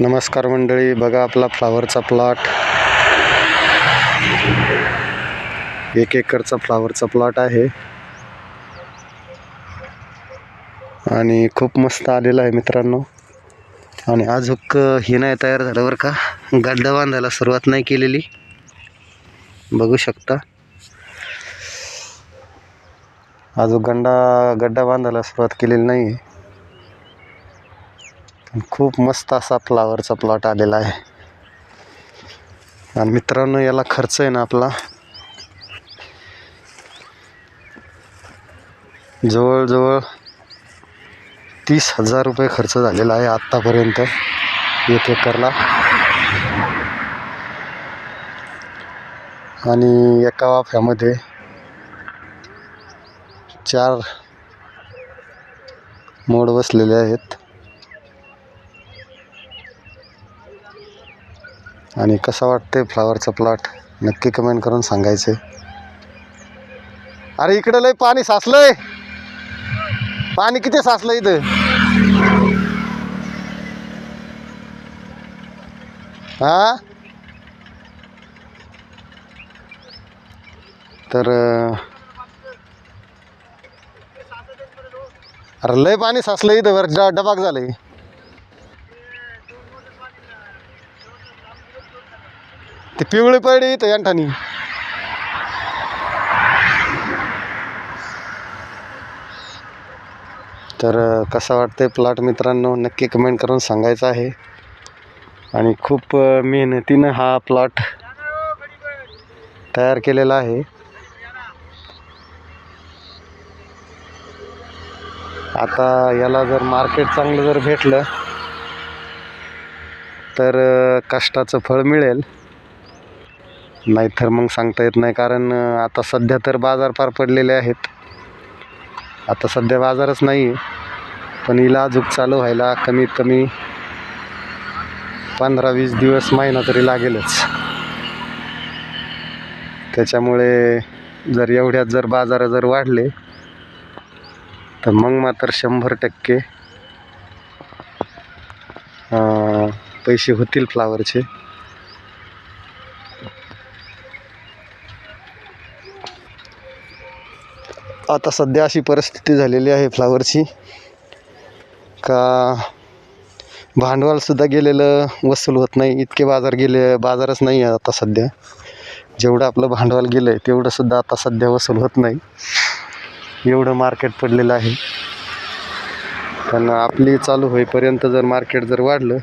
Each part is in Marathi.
नमस्कार मंडळी बघा आपला फ्लावरचा प्लॉट. एक एकरचा फ्लावरचा प्लॉट आहे. आणि खूप मस्त आलेला आहे मित्रांनो. आणि अजूक हे नाही तयार झालं बरं का. गड्डा बांधायला सुरुवात नाही केलेली. बघू शकता. अजून गंडा गड्डा बांधायला सुरुवात केलेली नाही आहे खूप मस्त असा फ्लावरचा प्लॉट आलेला आहे. आणि मित्रांनो याला खर्च आहे ना आपला. जवळजवळ तीस हजार रुपये खर्च झालेला आहे आत्तापर्यंत एक एकरला. आणि एका वाफ्यामध्ये चार मोड बसलेले आहेत. आणि कसा वाटतंय फ्लावरचा प्लॉट? नक्की कमेंट करून सांगायचे अरे इकडे लय पाणी साचलंय. पाणी किती साचलं इथं? हा? तर अरे लय पाणी साचलं इथं वर ड- डबाक झालंय. पिवळी पडली तर यांठानी. तर कसं वाटतंय प्लॉट मित्रांनो? नक्की कमेंट करून सांगायचं आहे. आणि खूप मेहनतीनं हा प्लॉट तयार केलेला आहे. आता याला जर मार्केट चांगलं जर भेटलं तर कष्टाचं फळ मिळेल. नाहीतर मग सांगता येत नाही कारण आता सध्या तर बाजार पार पडलेले आहेत. आता सध्या बाजारच नाही आहे पण हिला चालू व्हायला कमीत कमी पंधरा वीस दिवस महिना तरी लागेलच. त्याच्यामुळे जर एवढ्यात जर बाजार जर वाढले तर मग मात्र शंभर टक्के पैसे होतील फ्लावरचे आता सध्या अशी परिस्थिती झालेली आहे फ्लावरची. का भांडवलसुद्धा गेलेलं वसूल होत नाही इतके बाजार गेले बाजारच नाही आहे आता सध्या. जेवढं आपलं भांडवल गेलं आहे तेवढंसुद्धा आता सध्या वसूल होत नाही. एवढं मार्केट पडलेलं आहे. पण आपली चालू होईपर्यंत जर मार्केट जर वाढलं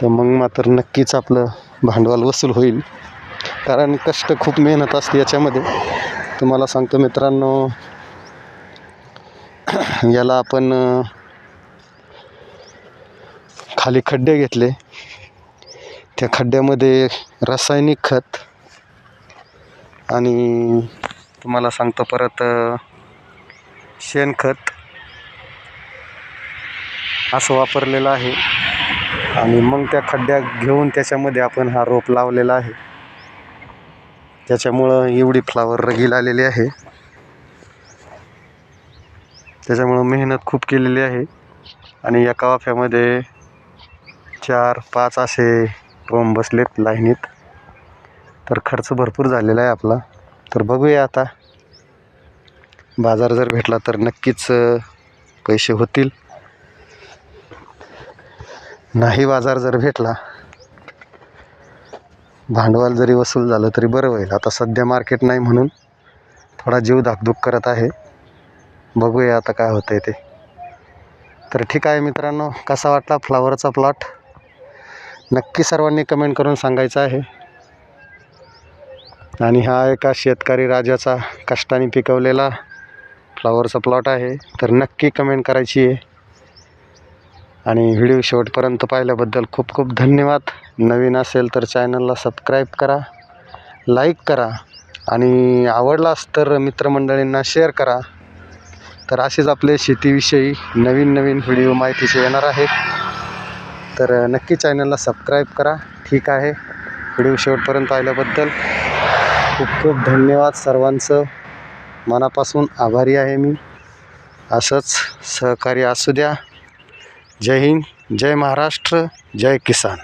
तर मग मात्र नक्कीच आपलं भांडवल वसूल होईल. कारण कष्ट खूप मेहनत असते याच्यामध्ये. तुम्हाला सांगतो मित्रांनो याला आपण खाली खड्डे घेतले. त्या खड्ड्यामध्ये रासायनिक खत आणि तुम्हाला सांगतो परत शेणखत असं वापरलेलं आहे. आणि मग त्या खड्ड्या घेऊन त्याच्यामध्ये आपण हा रोप लावलेला आहे. त्याच्यामुळं एवढी फ्लावर रगील आलेली आहे. त्याच्यामुळं मेहनत खूप केलेली आहे. आणि एका वाफ्यामध्ये चार पाच असे रोम बसलेत लाईनीत. तर खर्च भरपूर झालेला आहे आपला. तर बघूया आता. बाजार जर भेटला तर नक्कीच पैसे होतील. नाही बाजार जर भेटला भांडवल जरी वसूल झालं तरी बरं होईल. आता सध्या मार्केट नाही म्हणून थोडा जीव धाकधूक करत आहे. बघूया आता काय होतं आहे ते. तर ठीक आहे मित्रांनो कसा वाटला फ्लावरचा प्लॉट नक्की सर्वांनी कमेंट करून सांगायचं आहे. आणि हा एका शेतकरी राजाचा कष्टाने पिकवलेला फ्लावरचा प्लॉट आहे. तर नक्की कमेंट करायची आहे. आणि व्हिडिओ शेवटपर्यंत पाहिल्याबद्दल खूप खूप धन्यवाद. नवीन असेल तर चॅनलला सबस्क्राईब करा लाईक करा आणि आवडलास तर मित्रमंडळींना शेअर करा. तर असेच आपले शेतीविषयी नवीन नवीन व्हिडिओ माहितीचे येणार आहेत. तर नक्की चॅनलला सबस्क्राईब करा. ठीक आहे. व्हिडिओ शेवटपर्यंत पाहिल्याबद्दल खूप खूप धन्यवाद सर्वांचं. मनापासून आभारी आहे मी. असंच सहकार्य असू द्या. जय हिंद जय महाराष्ट्र जय किसान.